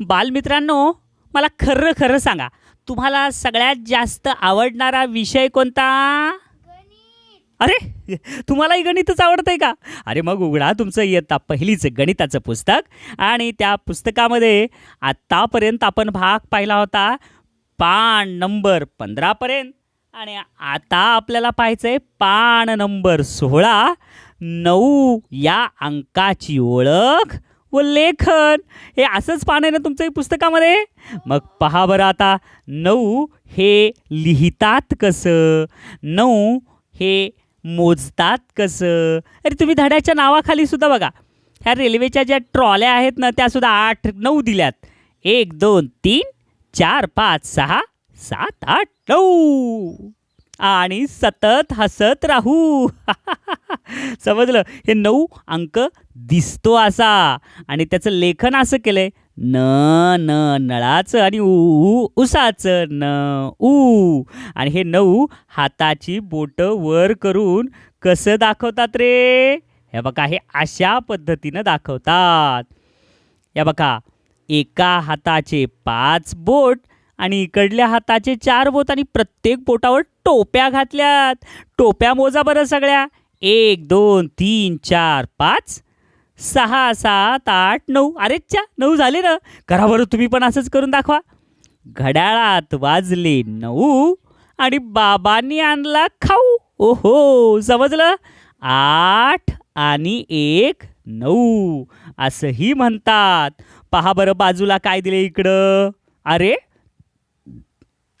बालमित्रांनो मला खरं खरं सांगा तुम्हाला सगळ्यात जास्त आवडणारा विषय कोणता? अरे तुम्हालाही गणितच आवडतंय का? अरे मग उघडा तुमचं इयत्ता पहिलीचं गणिताचं पुस्तक आणि त्या पुस्तकामध्ये आत्तापर्यंत आपण भाग पाहिला होता पान नंबर पंधरापर्यंत आणि आता आपल्याला पाहायचंय पान नंबर सोळा नऊ या अंकाची ओळख. व लेखन. हे असंच पाहणं आहे ना तुमचं पुस्तकामध्ये? मग पहा बरं आता. नऊ हे लिहितात कसं? नऊ हे मोजतात कसं? अरे तुम्ही धड्याच्या नावाखाली सुद्धा बघा. ह्या रेल्वेच्या ज्या ट्रॉल्या आहेत ना त्या सुद्धा आठ नऊ दिल्यात. एक दोन तीन चार पाच सहा सात आठ नऊ. आणि सतत हसत राहू. समजलं? हे नऊ अंक दिसतो असा. आणि त्याचं लेखन असं केलंय. न न नळाचं आणि उ उसाचं. न ऊ आणि हे नऊ हाताची बोटं वर करून कसं दाखवतात रे? हे बघा हे अशा पद्धतीनं दाखवतात. या बघा एका हाताचे पाच बोट आणि इकडल्या हाताचे चार बोट आणि प्रत्येक बोटावर टोप्या घातल्यात. टोप्या मोजा बरं सगळ्या. एक दोन तीन चार पाच सहा सात आठ नऊ. अरेच्या नऊ झाले ना. करा बरं तुम्ही पण असंच करून दाखवा. घड्याळात वाजले नऊ आणि बाबांनी आणला खाऊ. ओहो समजलं? आठ आणि एक नऊ. असंही म्हणतात. पहा बरं बाजूला काय दिले इकडं. अरे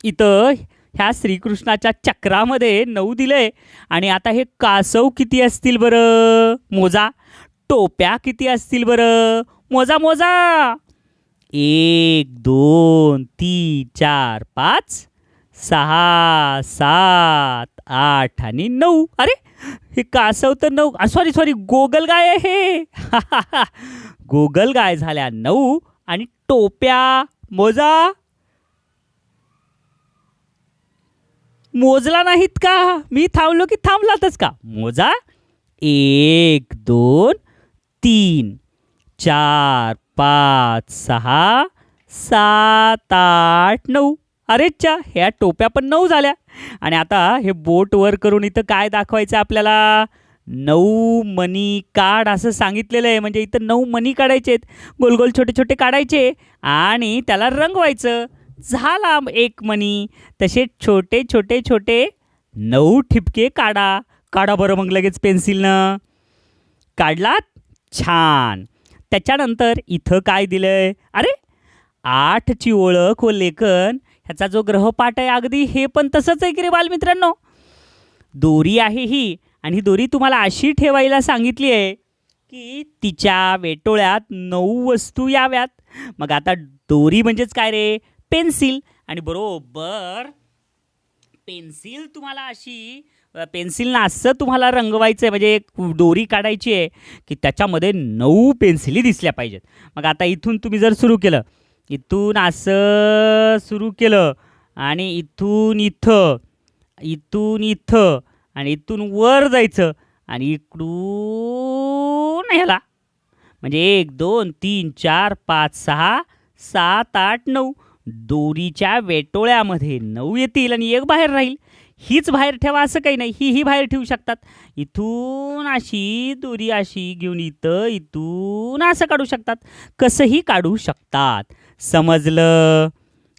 इथं ह्या श्रीकृष्णाच्या चक्रामध्ये नऊ दिलंय आणि आता हे कासव किती असतील बरं? मोजा. टोप्या किती असतील बरं? मोजा मोजा. एक दोन तीन चार पाच सहा सात आठ आणि नऊ. अरे हे कासव तर नऊ. सॉरी सॉरी गोगल गाय आहे गोगल गाय झाल्या नऊ. आणि टोप्या मोजा. मोजला नाहीत का? मी थांबलो की थांबलातच का? मोजा. एक दोन तीन. चार पाच सहा सात आठ नऊ. अरेच्या ह्या टोप्या पण नऊ झाल्या. आणि आता हे बोट वर करून इथं काय दाखवायचं आपल्याला? नऊ मनी काढ असं सांगितलेलं आहे. म्हणजे इथं नऊ मनी काढायचे आहेत. गोल गोल छोटे छोटे काढायचे. आणि त्याला रंगवायचं. झाला एक मणी. तसे छोटे छोटे छोटे नऊ ठिपके काढा. काढा बरं मग लगेच पेन्सिलनं. काढलात? छान. त्याच्यानंतर इथं काय दिलंय? अरे आठची ओळख व लेखन ह्याचा जो ग्रहपाठ आहे अगदी हे पण तसंच आहे की रे बालमित्रांनो? दोरी आहे ही आणि ही दोरी तुम्हाला अशी ठेवायला सांगितली आहे की तिच्या वेटोळ्यात नऊ वस्तू याव्यात. मग आता दोरी म्हणजेच काय रे? पेन्सिल. आणि बरोबर पेन्सिल तुम्हाला अशी पेन्सिलनं असं तुम्हाला रंगवायचं आहे म्हणजे एक दोरी काढायची आहे की त्याच्यामध्ये नऊ पेन्सिली दिसल्या पाहिजेत. मग आता इथून तुम्ही जर सुरू केलं इथून असं सुरू केलं आणि इथून इथं इथून इथं आणि इथून वर जायचं आणि इकडून ह्याला. म्हणजे एक दोन तीन चार पाच सहा सात आठ नऊ. दोरीच्या वेटोळ्यामध्ये नऊ येतील आणि एक बाहेर राहील. हीच बाहेर ठेवा असं काही नाही. ही ही बाहेर ठेवू शकतात. इथून अशी दोरी अशी घेऊन इथं इथून असं काढू शकतात. कसंही काढू शकतात. समजलं?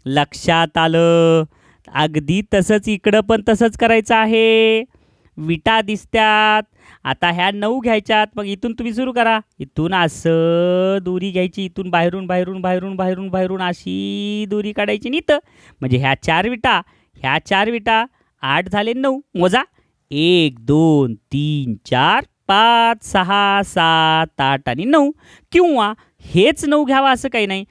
लक्षात आलं? अगदी तसंच इकडं पण तसंच करायचं आहे. विटा दिसत्यात. आता ह्या नऊ घ्यायच्यात. मग इथून तुम्ही सुरू करा. इथून असं दोरी घ्यायची. इथून बाहेरून बाहेरून बाहेरून बाहेरून बाहेरून अशी दोरी काढायची नीत म्हणजे ह्या चार विटा ह्या चार विटा आठ झाले नऊ. मोजा. एक दोन तीन चार पाच सहा सात आठ आणि नऊ. किंवा हेच नऊ घ्यावा असं काही नाही.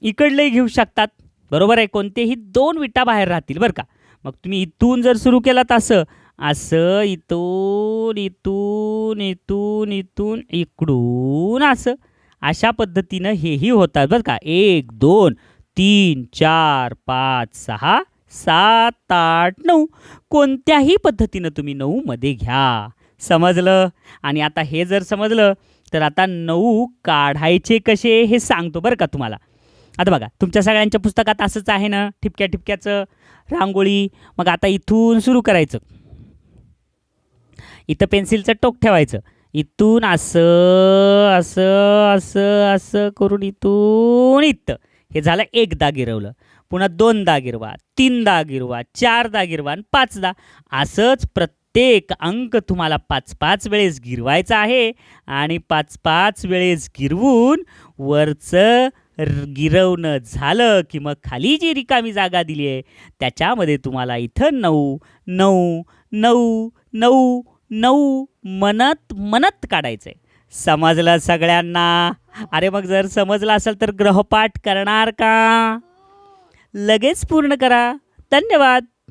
इकडलंही घेऊ शकतात. बरोबर आहे? कोणतेही दोन विटा बाहेर राहतील बरं का? मग तुम्ही इथून जर सुरू केलात असं असं इथून इथून इथून इथून इकडून असं. अशा पद्धतीनं हेही होतात बरं का. एक दोन तीन चार पाच सहा सात आठ नऊ. कोणत्याही पद्धतीनं तुम्ही नऊमध्ये घ्या. समजलं? आणि आता हे जर समजलं तर आता नऊ काढायचे कसे हे सांगतो बरं का तुम्हाला. आता बघा तुमच्या सगळ्यांच्या पुस्तकात असंच आहे ना ठिपक्या ठिपक्याचं रांगोळी. मग आता इथून सुरू करायचं. इथं पेन्सिलचं टोक ठेवायचं. इथून असं असं असं असं करून इथून इथं. हे झालं एकदा गिरवलं. पुन्हा दोनदा गिरवा तीनदा गिरवा चारदा गिरवा आणि पाचदा. असंच प्रत्येक अंक तुम्हाला पाच पाच वेळेस गिरवायचा आहे आणि पाच पाच वेळेस गिरवून वरचं गिरवणं झालं की मग खाली जी रिकामी जागा दिली आहे त्याच्यामध्ये तुम्हाला इथं नऊ नऊ नऊ नऊ नऊ मनत मनत काढायचं. आहे समजलं सगळ्यांना? अरे मग जर समजलं असेल तर ग्रहपाठ करणार का? लगेच पूर्ण करा. धन्यवाद.